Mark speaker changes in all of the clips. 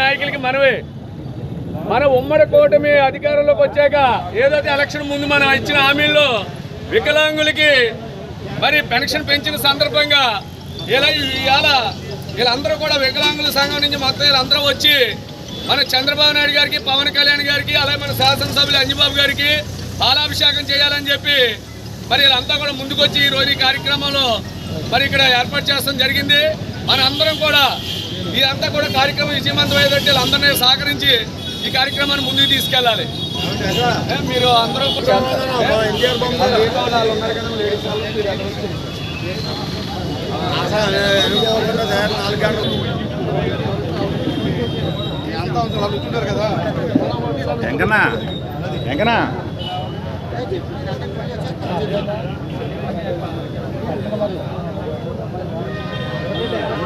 Speaker 1: నాయకులకి మనమే. మన ఉమ్మడి కూటమి అధికారంలోకి వచ్చాక ఏదైతే ఎలక్షన్ ముందు మనం ఇచ్చిన హామీల్లో వికలాంగులకి మరి పెన్షన్ పెంచిన సందర్భంగా ఇలా ఇవాళ వీళ్ళందరూ కూడా వికలాంగుల సంఘం నుంచి మొత్తం వీళ్ళందరూ వచ్చి మన చంద్రబాబు నాయుడు గారికి పవన్ కళ్యాణ్ గారికి అలాగే మన శాసనసభ్యులు అంజబాబు గారికి పాలాభిషేకం చేయాలని చెప్పి మరి వీళ్ళంతా కూడా ముందుకొచ్చి ఈ రోజు ఈ కార్యక్రమంలో మరి ఇక్కడ ఏర్పాటు చేస్తాం జరిగింది. మన అందరం కూడా ఇదంతా కూడా కార్యక్రమం విజయవంతం అయ్యేటట్టు వీళ్ళందరినీ సహకరించి ఈ కార్యక్రమాన్ని ముందుకు తీసుకెళ్ళాలి. మీరు అందరూ ఎంకనా ఎంకనా ఎంకనా ఉన్నారు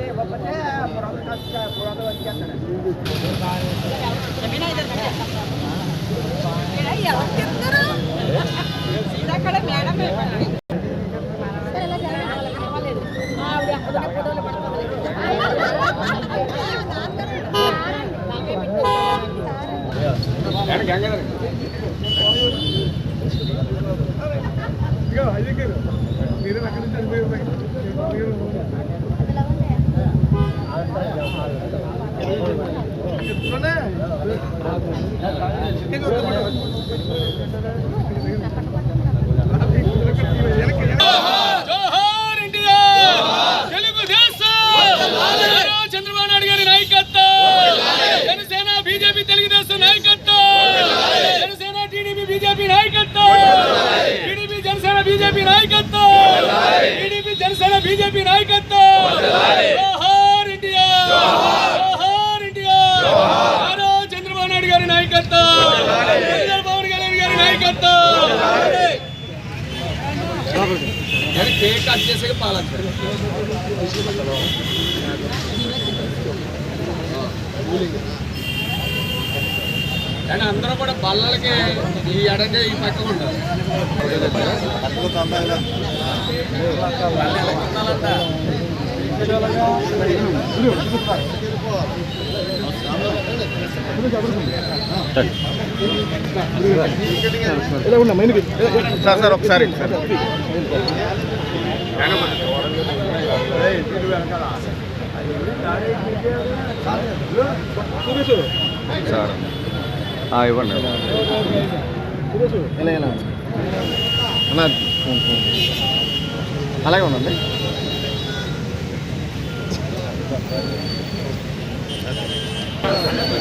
Speaker 1: మీరు ఎక్కడ వచ్చారు?
Speaker 2: వెంకన్నా వెంకన్నా
Speaker 3: అక్కడ మేడం
Speaker 1: ఏమండి, గంగాధర్? జోహార్ ఇండియా తెలుగుదేశం నారా చంద్రబాబు నాయుడు గారి నాయకత్వం జనసేన బీజేపీ తెలుగుదేశం నాయకత్వం జనసేన టీడీపీ బీజేపీ నాయకత్వం టీడీపీ జనసేన బీజేపీ నాయకత్వం టీడీపీ జనసేన బీజేపీ నాయకత్వం జోహార్ ఇండియా జోహార్ ఇండియా నారా చంద్రబాబు నాయుడు గారి నాయకత్వం చంద్రబాబు కళ్యాణ్ గారి నాయకత్వం నేను కేక్ కట్ చేసాక పాలచ్చారు కానీ అందరూ కూడా బల్లలకి ఈ ఎడంగా ఈ పక్క ఉండాలి.
Speaker 2: సార్ సార్ ఒకసారి సార్ సార్ ఆ, ఇవ్వండి అలాగే ఉండండి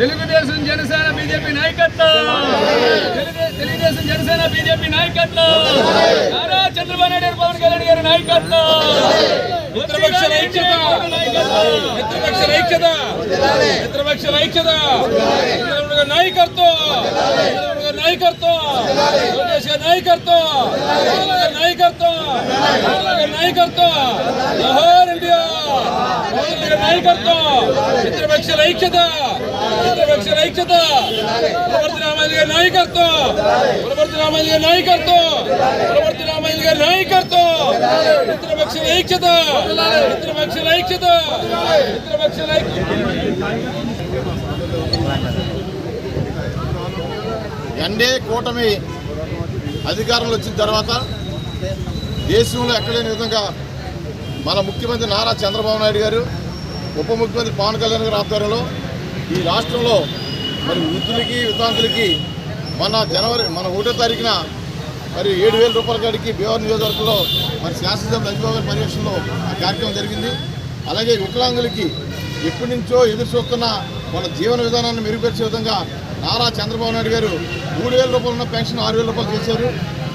Speaker 1: తెలుగుదేశం జనసేన బీజేపీ నాయకత్వం. తెలుగు- తెలుగుదేశం జనసేన బీజేపీ నాయకత్వం. నారా చంద్రబాబు నాయుడు పవన్ కళ్యాణ్ గారి నాయకత్వం. మిత్రపక్షల ఐక్యత. మిత్రపక్షల ఐక్యత. మిత్రపక్షల ఐక్యత. నాయకత్వం. నాయకత్వం. నాయకత్వం. నాయకత్వం. నాయకత్వం. నాయకత్వం. మిత్రపక్షల ఐక్యత. మిత్రపక్షల ఐక్యత! పులవర్తి రామాజీ గారి నాయకత్వం! పులవర్తి రామాజీ గారి నాయకత్వం! పులవర్తి రామాజీ గారి నాయకత్వం! మిత్రపక్ష ఐక్యత! మిత్రపక్ష ఐక్యత! మిత్రపక్ష
Speaker 4: ఎన్డీఏ కూటమి అధికారంలో వచ్చిన తర్వాత దేశంలో ఎక్కలేని విధంగా మన ముఖ్యమంత్రి నారా చంద్రబాబు నాయుడు గారు ఉప ముఖ్యమంత్రి పవన్ కళ్యాణ్ గారి ఆధ్వర్యంలో ఈ రాష్ట్రంలో మరి వృద్ధులకి వితాంతులకి మన జనవరి మన ఒకటో తారీఖున మరి ఏడు వేల రూపాయల కాడికి బీహార్ నియోజకవర్గంలో మరి శాసనసభ రంజబాబు గారి పర్యవేక్షణలో ఆ కార్యక్రమం జరిగింది. అలాగే వికలాంగులకి ఎప్పటి నుంచో ఎదురు చూస్తున్న జీవన విధానాన్ని మెరుగుపరిచే విధంగా నారా చంద్రబాబు నాయుడు గారు మూడు వేల రూపాయలు ఉన్న పెన్షన్ ఆరు వేల రూపాయలు చేశారు.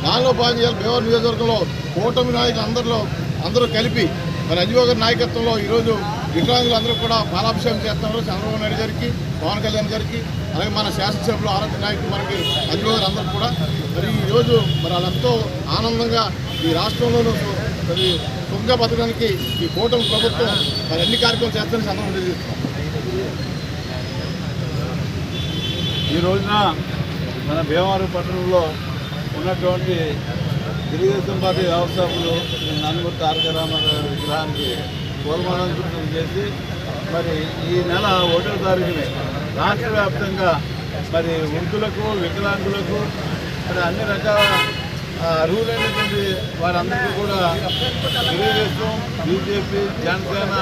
Speaker 4: దానిలో భాగంగా బీవర్ నియోజకవర్గంలో కూటమి నాయకులు అందరిలో అందరూ కలిపి మరి అంజబాబు గారి నాయకత్వంలో ఈరోజు వికలాంగులందరూ కూడా బాలాభిషేకం చేస్తున్నారు. చంద్రబాబు నాయుడు గారికి పవన్ కళ్యాణ్ గారికి అలాగే మన శాసనసభలో ఆరోగ్య నాయకులు మనకి అంజబాబు గారు అందరూ కూడా. మరి ఈరోజు మరి వాళ్ళెంతో ఆనందంగా ఈ రాష్ట్రంలోనూ మరి సుఖంగా బతకడానికి ఈ కూటమి ప్రభుత్వం మరి అన్ని కార్యక్రమాలు చేస్తారని సందర్భం తెలియజేస్తున్నాం
Speaker 3: ఈ రోజున మన భీమవరం పట్టణంలో ఉన్నటువంటి తెలుగుదేశం పార్టీ వ్యవస్థాపకులు నందమూరి తారక రామారావు విగ్రహానికి పూలమాలంకృతం చేసి మరి ఈ నెల ఒకటో తారీఖుని రాష్ట్ర వ్యాప్తంగా మరి వృద్ధులకు వికలాంగులకు మరి అన్ని రకాల అర్హులైనటువంటి వారందరికీ కూడా తెలుగుదేశం బీజేపీ జనసేన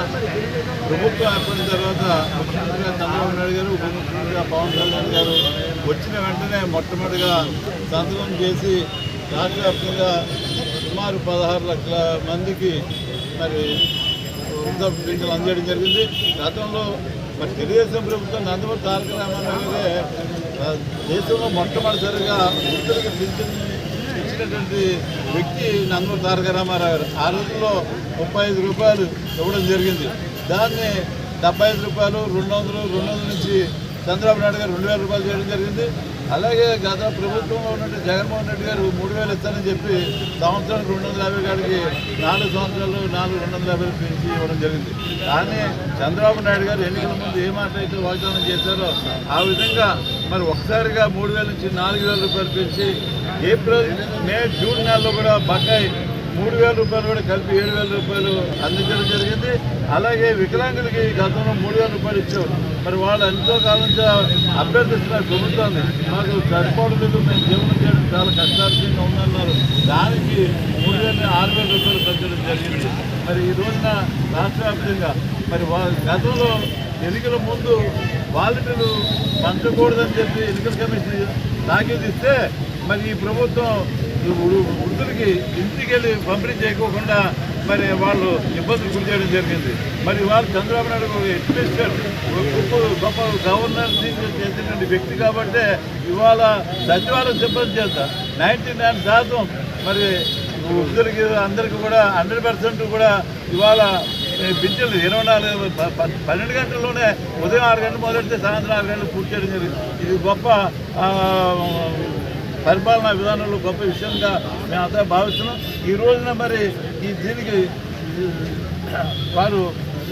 Speaker 3: ప్రభుత్వం ఏర్పడిన తర్వాత ముఖ్యమంత్రిగా చంద్రబాబు నాయుడు గారు ఉప ముఖ్యమంత్రిగా పవన్ కళ్యాణ్ గారు వచ్చిన వెంటనే మొట్టమొదటిగా సంతకం చేసి రాష్ట్ర వ్యాప్తంగా సుమారు పదహారు లక్షల మందికి మరి వృద్ధాప్య పింఛన్లు అందజేయడం జరిగింది. గతంలో మరి తెలుగుదేశం ప్రభుత్వం నందమూరి తారక రామారావు గారే దేశంలో మొట్టమొదటిసారిగా వృద్ధులకు పింఛన్ ఇచ్చినటువంటి వ్యక్తి నందమూరి తారక రామారావు గారు. ఆ రోజుల్లో ముప్పై ఐదు రూపాయలు ఇవ్వడం జరిగింది. దాన్ని డెబ్బై ఐదు రూపాయలు రెండు వందలు రెండు వందల నుంచి చంద్రబాబు నాయుడు గారు రెండు వేల రూపాయలు చేయడం జరిగింది. అలాగే గత ప్రభుత్వంలో ఉన్నట్టు జగన్మోహన్ రెడ్డి గారు మూడు వేలు ఇస్తానని చెప్పి సంవత్సరానికి రెండు వందల యాభై కాడికి నాలుగు సంవత్సరాలు నాలుగు రెండు వందల యాభై పెంచి ఇవ్వడం జరిగింది. కానీ చంద్రబాబు నాయుడు గారు ఎన్నికల ముందు ఏ మాట అయితే వాగ్దానం చేశారో ఆ విధంగా మరి ఒకసారిగా మూడు వేల నుంచి నాలుగు వేల రూపాయలు పెంచి ఏప్రిల్ మే జూన్ నెలలో కూడా బకాయి మూడు వేల రూపాయలు కూడా కలిపి ఏడు వేల రూపాయలు అందించడం జరిగింది. అలాగే వికలాంగులకి గతంలో మూడు వేల రూపాయలు ఇచ్చారు. మరి వాళ్ళు ఎంతో కాలం అభ్యర్థిస్తున్నారు. ప్రభుత్వాన్ని మాకు సరిపోవడం లేదు. మేము జీవనం చేయడం చాలా కష్టార్థంగా ఉందన్నారు. దానికి మూడు వేల ఆరు వేల రూపాయలు పెంచడం జరిగింది. మరి ఈ రోజున రాష్ట్ర వ్యాప్తంగా మరి వా గతంలో ఎన్నికల ముందు వాలంటీర్లు పంచకూడదని చెప్పి ఎన్నికల కమిషన్ తాకీదు ఇస్తే మరి ఈ ప్రభుత్వం వృద్ధులకి ఇంటికి వెళ్ళి పంపిణీ చేయకోకుండా మరి వాళ్ళు ఇబ్బందులు గురి చేయడం జరిగింది. మరి వాళ్ళు చంద్రబాబు నాయుడు ఒక గొప్ప గొప్ప గవర్నర్ చేసినటువంటి వ్యక్తి కాబట్టి ఇవాళ సచివాలయం సిబ్బంది చేత నైంటీ నైన్ శాతం మరి వృద్ధులకి అందరికీ కూడా హండ్రెడ్ పర్సెంట్ కూడా ఇవాళ బిడ్డలు ఇరవై నాలుగు పన్నెండు గంటల్లోనే ఉదయం ఆరు గంటలు మొదలెడితే సాయంత్రం ఆరు గంటలు పూర్తి చేయడం జరిగింది. ఇది గొప్ప పరిపాలనా విధానంలో గొప్ప విషయంగా మేము అంతా భావిస్తున్నాం. ఈ రోజున మరి ఈ దీనికి వారు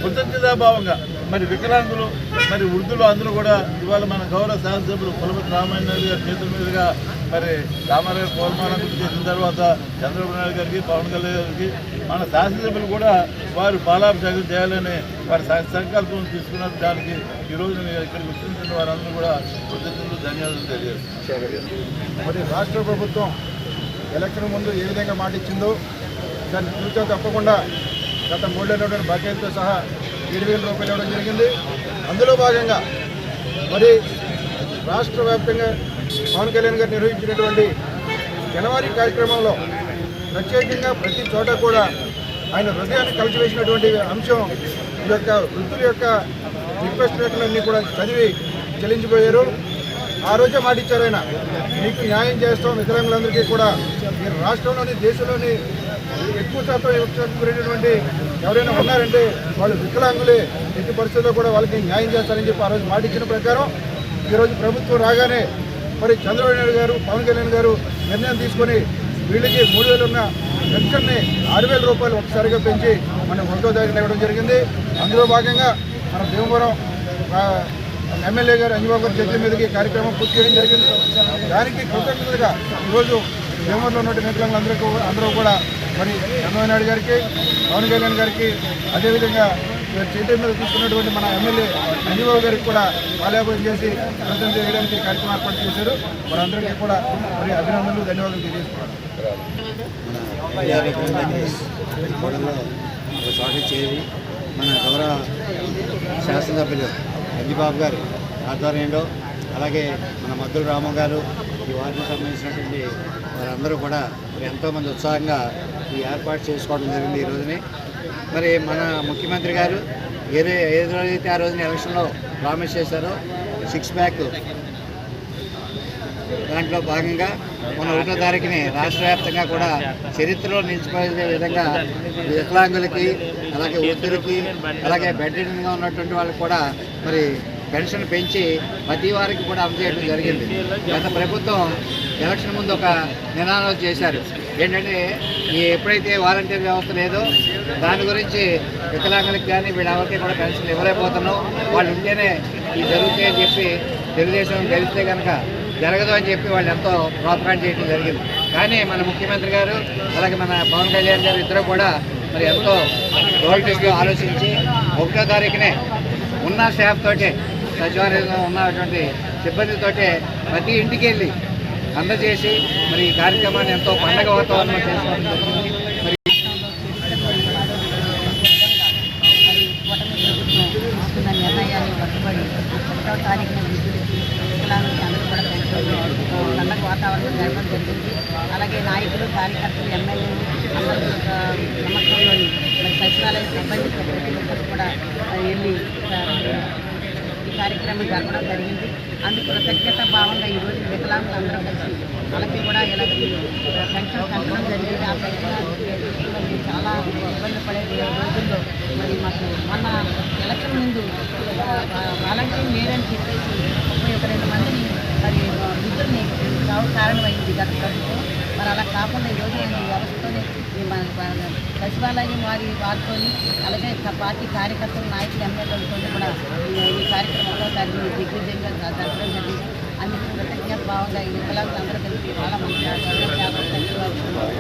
Speaker 3: కృతజ్ఞతాభావంగా మరి వికలాంగులు మరి వృద్ధులు అందరూ కూడా ఇవాళ మన గౌరవ శాసనసభ్యులు కులపతి రామాయణ నాయుడు గారి చేతుల మీదుగా మరి రామారావు పౌర్మానం చేసిన తర్వాత చంద్రబాబు నాయుడు గారికి పవన్ కళ్యాణ్ గారికి మన శాసనసభ్యులు కూడా వారు బాలాభిషేకం చేయాలని వారి సంకల్పం తీసుకున్న దానికి ఈ రోజు నేను ఇక్కడ గుర్తించిన వారందరూ కూడా కృతజ్ఞతలు ధన్యవాదాలు తెలియజేస్తున్నాను
Speaker 5: మరి రాష్ట్ర ప్రభుత్వం ఎలక్షన్ ముందు ఏ విధంగా మాట ఇచ్చిందో దాన్ని తూచా తప్పకుండా గత మూడేళ్ళ బడ్జెట్తో సహా ఏడు వేల రూపాయలు ఇవ్వడం జరిగింది. అందులో భాగంగా మరి రాష్ట్ర వ్యాప్తంగా పవన్ కళ్యాణ్ గారు నిర్వహించినటువంటి జనవరి కార్యక్రమంలో ప్రత్యేకంగా ప్రతి చోట కూడా ఆయన హృదయాన్ని కలిసివేసినటువంటి అంశం ఈ యొక్క వృద్ధుల యొక్క రిక్వెస్ట్ లెటర్లన్నీ కూడా చదివి చెల్లించిపోయారు. ఆ రోజే మాట ఇచ్చారు ఆయన. మీకు న్యాయం చేస్తాం వికలాంగులందరికీ కూడా. మీరు రాష్ట్రంలోని దేశంలోని ఎక్కువ శాతం ఎక్కువైనటువంటి ఎవరైనా ఉన్నారంటే వాళ్ళు వికలాంగులే. ఎట్టి పరిస్థితుల్లో కూడా వాళ్ళకి న్యాయం చేస్తారని చెప్పి ఆ రోజు మాట ఇచ్చిన ప్రకారం ఈరోజు ప్రభుత్వం రాగానే మరి చంద్రబాబు నాయుడు గారు పవన్ కళ్యాణ్ గారు నిర్ణయం తీసుకొని వీళ్ళకి మూడు వేలు ఉన్న పెన్షన్ని ఆరు వేల రూపాయలు ఒకసారిగా పెంచి మనం ఒకటో తారీఖున ఇవ్వడం జరిగింది. అందులో భాగంగా మన భీమవరం ఎమ్మెల్యే గారు అంజబాబు గారి చేతుల మీదకి కార్యక్రమం పూర్తి చేయడం జరిగింది. దానికి కృతజ్ఞతగా ఈరోజు భీమవరంలో ఉన్నటువంటి నేతలందరికీ అందరూ కూడా మరి చంద్రబాబు నాయుడు గారికి పవన్ కళ్యాణ్ గారికి అదేవిధంగా చేతి చేతుల మీద తీసుకున్నటువంటి మన ఎమ్మెల్యే అంజబాబు గారికి కూడా పాలాభం చేసి ప్రజలు చేయడానికి కార్యక్రమం ఏర్పాటు చేశారు. వారందరికీ కూడా మరి అభినందనలు ధన్యవాదాలు తెలియజేస్తున్నాను
Speaker 2: మన
Speaker 6: ఒక చోట చేరి మన గౌరవ శాసనసభ్యులు అంజిబాబు గారు ఆధ్వర్యంలో అలాగే మన మద్దుల రాము గారు ఈ వార్డుకు సంబంధించినటువంటి వారందరూ కూడా మరి ఎంతోమంది ఉత్సాహంగా ఈ ఏర్పాటు చేసుకోవడం జరిగింది ఈ రోజుని. మరి మన ముఖ్యమంత్రి గారు ఏదే ఏది రోజైతే ఆ రోజున ఎలక్షన్లో ప్రామిస్ చేశారో సిక్స్ ప్యాక్ దాంట్లో భాగంగా మన ఒకటో తారీఖుని రాష్ట్ర వ్యాప్తంగా కూడా చరిత్రలో నిలిచిపోయే విధంగా వికలాంగులకి అలాగే వృద్ధులకి అలాగే బెడ్రీన్గా ఉన్నటువంటి వాళ్ళకి కూడా మరి పెన్షన్ పెంచి ప్రతి వారికి కూడా అందజేయడం జరిగింది. గత ప్రభుత్వం ఎలక్షన్ ముందు ఒక నినాదం చేశారు. ఏంటంటే ఈ ఎప్పుడైతే వాలంటీర్ వ్యవస్థ లేదో దాని గురించి వికలాంగులకు కానీ వీళ్ళెవరికి కూడా పెన్షన్ ఇవ్వలేకపోతున్నాం. వాళ్ళు ఉంటేనే ఇది జరుగుతాయని చెప్పి తెలుగుదేశం గెలిస్తే కనుక జరగదు అని చెప్పి వాళ్ళు ఎంతో ప్రోత్సాహం చేయడం జరిగింది కానీ మన ముఖ్యమంత్రి గారు అలాగే మన పవన్ కళ్యాణ్ గారు ఇద్దరు కూడా మరి ఎంతో రోడ్డు ఆలోచించి ఒకటో తారీఖునే ఉన్న స్టాఫ్ తోటే సచివాలయంలో ఉన్నటువంటి సిబ్బందితోటే ప్రతి ఇంటికి వెళ్ళి అందజేసి మరి ఈ కార్యక్రమాన్ని ఎంతో పండగ వాతావరణం చేసుకోవడం జరిగింది మరి
Speaker 7: నిర్ణయాన్ని తారీఖున వృద్ధులకి వికలాంగులకి అందరూ కూడా పెన్షన్ పండగ వాతావరణం జరగడం జరిగింది అలాగే నాయకులు కార్యకర్తలు ఎమ్మెల్యేలు అందరూ సమక్షంలోని మరి సచివాలయ సిబ్బంది ప్రతి ఒక్కరు కూడా వెళ్ళి ఈ కార్యక్రమం జరగడం జరిగింది. అందుకు కృతజ్ఞత భావంగా ఈరోజు వికలాంగులు అందరూ కలిసి వాళ్ళకి కూడా ఇలా పెన్షన్ కట్టడం జరిగింది. ఆ పెన్షన్ చాలా ఇబ్బంది పడే రోజుల్లో. మరి మాకు మొన్న ఎలక్షన్ ముందు వాలంటీర్ లేరని చెప్పేసి ముప్పై ఒక రెండు మందిని మరి ఇద్దరిని చావు కారణమైంది గత ప్రభుత్వం మరి అలా కాకుండా ఈరోజు ఈ వ్యవస్థతోనే సచివాలయం వారి వారితోని అలాగే పార్టీ కార్యకర్తలు నాయకులు ఎమ్మెల్యేలతో కూడా ఈ కార్యక్రమంలో దాన్ని దిగ్విజయంగా జ- జరపడం జరిగింది అందుకు కృతజ్ఞత భావంగా ఈ వికలాంగులు అందరూ కలిసి చాలా మంచి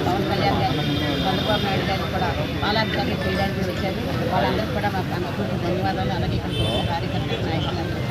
Speaker 7: పవన్ కళ్యాణ్ గారు చంద్రబాబు నాయుడు గారు కూడా బాలాభిషేకం చేయడానికి వచ్చారు వాళ్ళందరికీ కూడా మా మనస్ఫూర్తి ధన్యవాదాలు అలాగే ఇక్కడ కార్యకర్తలు నాయకులు అందరూ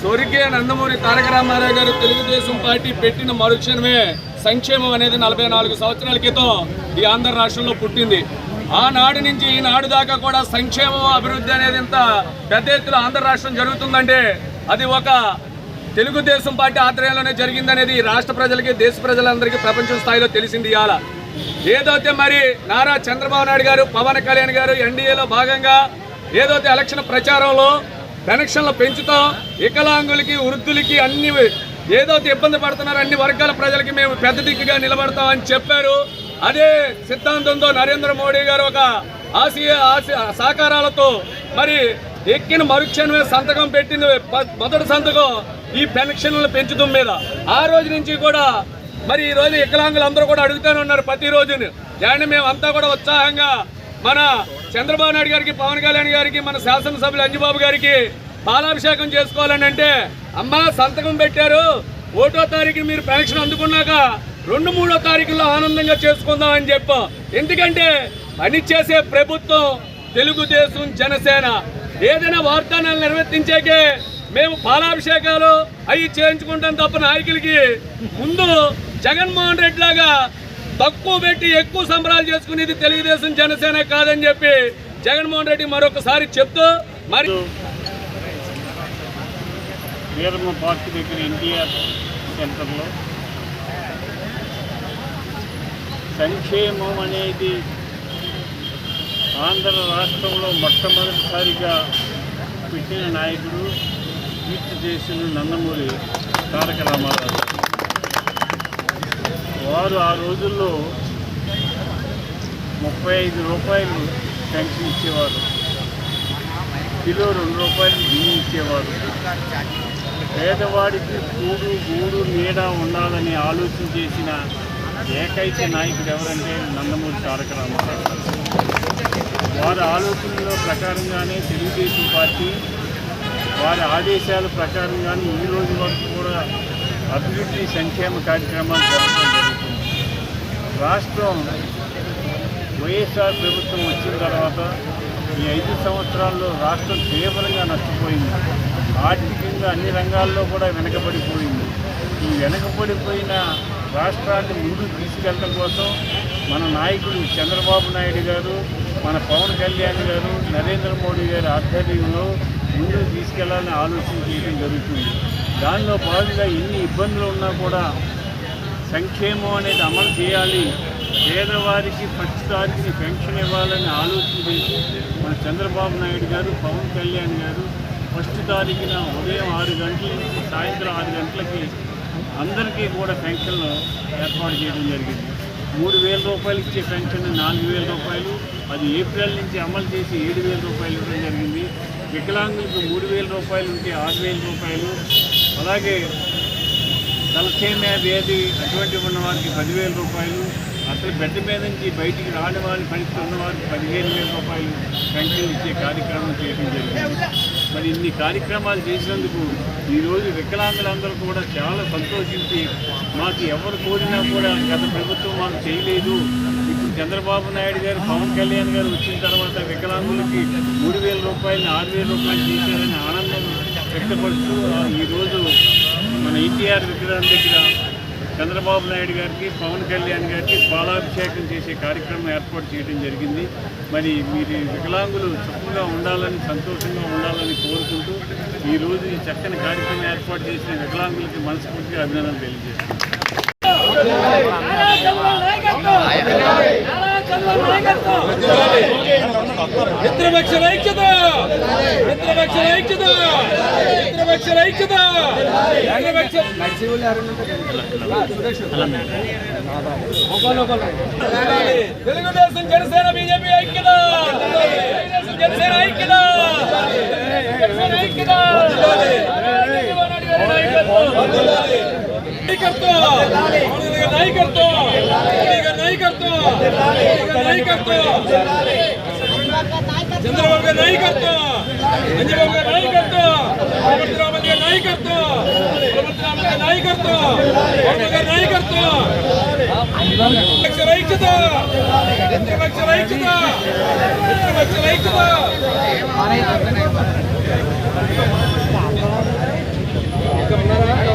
Speaker 1: స్వర్గీయ నందమూరి తారక రామారావు గారు తెలుగుదేశం పార్టీ పెట్టిన మరుక్షణమే సంక్షేమం అనేది నలభై నాలుగు సంవత్సరాల క్రితం ఈ ఆంధ్ర రాష్ట్రంలో పుట్టింది. ఆనాడు నుంచి ఈనాడు దాకా కూడా సంక్షేమం అభివృద్ధి అనేది ఇంత పెద్ద ఎత్తున ఆంధ్ర రాష్ట్రం జరుగుతుందంటే అది ఒక తెలుగుదేశం పార్టీ ఆధ్వర్యంలోనే జరిగిందనేది ఈ రాష్ట్ర ప్రజలకి దేశ ప్రజలందరికీ ప్రపంచ స్థాయిలో తెలిసింది ఇవాళ ఏదైతే మరి నారా చంద్రబాబు నాయుడు గారు పవన్ కళ్యాణ్ గారు ఎన్డీఏలో భాగంగా ఏదైతే ఎలక్షన్ ప్రచారంలో కనెక్షన్లు పెంచుతాం వికలాంగులకి వృద్ధులకి అన్ని ఏదైతే ఇబ్బంది పడుతున్నారో అన్ని వర్గాల ప్రజలకి మేము పెద్ద దిక్కుగా నిలబడతామని చెప్పారు. అదే సిద్ధాంతంతో నరేంద్ర మోడీ గారు ఒక ఆసియా ఆశ సహకారాలతో మరి ఎక్కిన మరుక్షణమే సంతకం పెట్టింది. మొదటి సంతకం ఈ పెన్షన్ల పెంచడం మీద. ఆ రోజు నుంచి కూడా మరి ఈ రోజు వికలాంగులు అందరూ కూడా అడుగుతూనే ఉన్నారు ప్రతిరోజుని దాన్ని మేము అంతా కూడా ఉత్సాహంగా మన చంద్రబాబు నాయుడు గారికి పవన్ కళ్యాణ్ గారికి మన శాసనసభ్యులు అంజబాబు గారికి పాలాభిషేకం చేసుకోవాలని అంటే అమ్మ సంతకం పెట్టారు. ఓటో తారీఖు మీరు పెన్షన్ అందుకున్నాక రెండు మూడో తారీఖుల్లో ఆనందంగా చేసుకుందాం అని చెప్పాం. ఎందుకంటే పని చేసే ప్రభుత్వం తెలుగుదేశం జనసేన. ఏదైనా వాగ్దానాలు నిర్వర్తించాకే మేము పాలాభిషేకాలు అవి చేయించుకుంటాం తప్ప నాయకులకి. ముందు జగన్మోహన్ రెడ్డి లాగా తక్కువ పెట్టి ఎక్కువ సంబరాలు చేసుకునేది తెలుగుదేశం జనసేన కాదని చెప్పి జగన్మోహన్ రెడ్డి మరొకసారి చెప్తూ మరి
Speaker 8: వీరమ్మ పార్క్ దగ్గర ఎన్టీఆర్ సెంటర్లో సంక్షేమం అనేది ఆంధ్ర రాష్ట్రంలో మొట్టమొదటిసారిగా పెట్టిన నాయకుడు కీర్తి చేసిన నందమూరి తారక రామారావు. వారు ఆ రోజుల్లో ముప్పై ఐదు రూపాయలు పెన్షన్ ఇచ్చేవారు. కిలో రెండు రూపాయలు బియ్యం ఇచ్చేవారు. పేదవాడికి కూడు గూడు నీడ ఉండాలని ఆలోచన చేసిన ఏకైక నాయకుడు ఎవరంటే నందమూరి తారక రామారావు వారి ఆలోచనల ప్రకారంగానే తెలుగుదేశం పార్టీ వారి ఆదేశాల ప్రకారంగానే ఈ రోజు వరకు కూడా అభివృద్ధి సంక్షేమ కార్యక్రమాలు జరగడం జరుగుతుంది. రాష్ట్రం వైఎస్ఆర్ ప్రభుత్వం వచ్చిన తర్వాత ఈ ఐదు సంవత్సరాల్లో రాష్ట్రం తీవ్రంగా నష్టపోయింది. ఆర్థికంగా అన్ని రంగాల్లో కూడా వెనకబడిపోయింది. ఈ వెనకబడిపోయిన రాష్ట్రాన్ని ముందుకు తీసుకెళ్ళడం కోసం మన నాయకుడు చంద్రబాబు నాయుడు గారు మన పవన్ కళ్యాణ్ గారు నరేంద్ర మోడీ గారి ఆధ్వర్యంలో ముందుకు తీసుకెళ్ళాలని ఆలోచన చేయడం జరుగుతుంది. దానిలో భాగంగా ఎన్ని ఇబ్బందులు ఉన్నా కూడా సంక్షేమం అనేది అమలు చేయాలి. పేదవారికి ఫస్ట్ తారీఖుని పెన్షన్ ఇవ్వాలని ఆలోచన చేసి మన చంద్రబాబు నాయుడు గారు పవన్ కళ్యాణ్ గారు ఫస్ట్ తారీఖున ఉదయం ఆరు గంటల నుంచి సాయంత్రం ఆరు గంటలకి అందరికీ కూడా పెన్షన్లు ఏర్పాటు చేయడం జరిగింది. మూడు వేల రూపాయలు ఇచ్చే పెన్షన్ నాలుగు వేల రూపాయలు అది ఏప్రిల్ నుంచి అమలు చేసి ఏడు వేల రూపాయలు ఇవ్వడం జరిగింది. వికలాంగులకు మూడు వేల రూపాయలు ఉంటే ఆరు వేల రూపాయలు. అలాగే తలసేమ్యా వ్యాధి అటువంటి ఉన్న వారికి పదివేల రూపాయలు. అసలు బెడ్ మీద నుంచి బయటికి రాని వారి పరిస్థితి ఉన్న వారికి పదిహేను వేల రూపాయలు పెన్షన్ ఇచ్చే కార్యక్రమం చేయడం జరిగింది. మరి ఇన్ని కార్యక్రమాలు చేసినందుకు ఈరోజు వికలాంగులందరూ కూడా చాలా సంతోషించి మాకు ఎవరు కోరినా కూడా గత ప్రభుత్వం మాకు చేయలేదు. ఇప్పుడు చంద్రబాబు నాయుడు గారు పవన్ కళ్యాణ్ గారు వచ్చిన తర్వాత వికలాంగులకి మూడు వేల రూపాయలు ఆరు వేల రూపాయలు చేశారని ఆనందం వ్యక్తపరుస్తూ ఈరోజు మన ఎన్టీఆర్ విగ్రహం దగ్గర చంద్రబాబు నాయుడు గారికి పవన్ కళ్యాణ్ గారికి పాలాభిషేకం చేసే కార్యక్రమం ఏర్పాటు చేయడం జరిగింది. మరి మీరు వికలాంగులు చక్కగా ఉండాలని సంతోషంగా ఉండాలని కోరుకుంటూ ఈరోజు ఈ చక్కని కార్యక్రమం ఏర్పాటు చేసిన వికలాంగులకి మనస్ఫూర్తిగా అభినందనలు తెలియజేస్తాను
Speaker 1: మిత్రపక్షల ఐక్యత! మిత్రపక్షల ఐక్యత! మిత్రపక్షల ఐక్యత! తెలుగుదేశం జనసేన బీజేపీ ఐక్యత! జనసేన ఐక్యత! జనసేన ఐక్యత! నాయకత్వం! నాయకత్వం! నాయకత్వం! నాయకత్వం చంద్రబాబు గారి నాయకత్వం! అంజబాబు గారి నాయకత్వం! ప్రమతి రామన్ గారి నాయకత్వం! ప్రమతి రామన్ గారి నాయకత్వం! పవన్ గారి నాయకత్వం! మిత్రపక్షల ఐక్యత మిత్రపక్షల ఐక్యత మిత్రపక్షల ఐక్యత ఇంకెవరైనా నడిచి వెళ్ళండి
Speaker 7: ఇక్కడే ఉన్నారు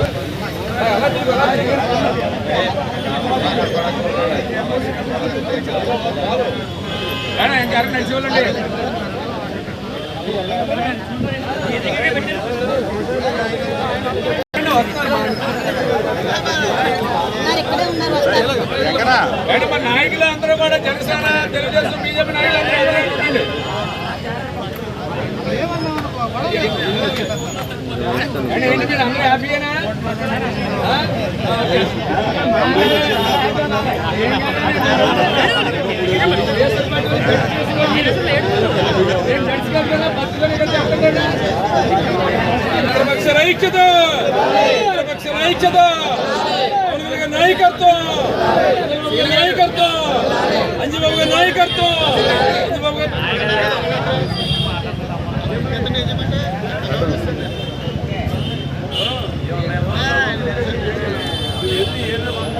Speaker 7: వస్తారు
Speaker 1: నాయకులు అందరూ కూడా జనసేన తెలుగుదేశం బీజేపీ నాయకులు అందరూ ఇక్కడ ఐక్యత ఐక్యత నాయకత్వం నాయకత్వం అంజబాబు నాయకత్వం అంజబాబు గారి రండి, రండి, వేయండి, అంతా పాలు.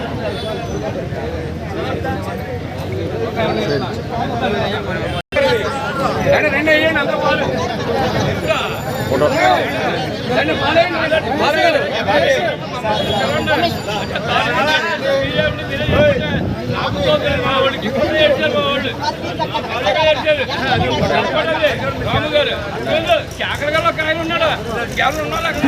Speaker 1: రండి, పాలేయండి, పాలేయండి. రాము గారు కేకరగారు ఒక ఆయన ఉన్నాడు ఎవరు ఉన్నారు అక్కడ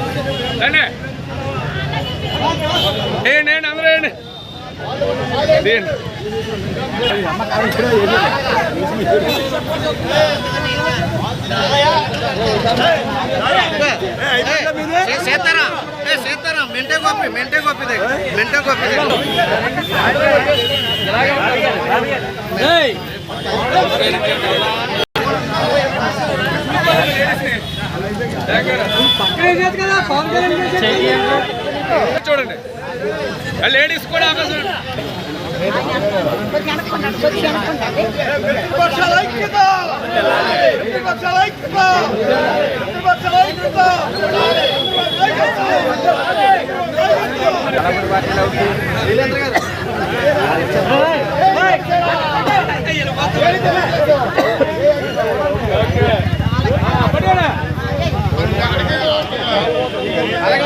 Speaker 1: వేయండి వేయండి అందరూ వేయండి తీయండి. చూడండి. ఆ లేడీస్ కూడా అలాగే అలాగే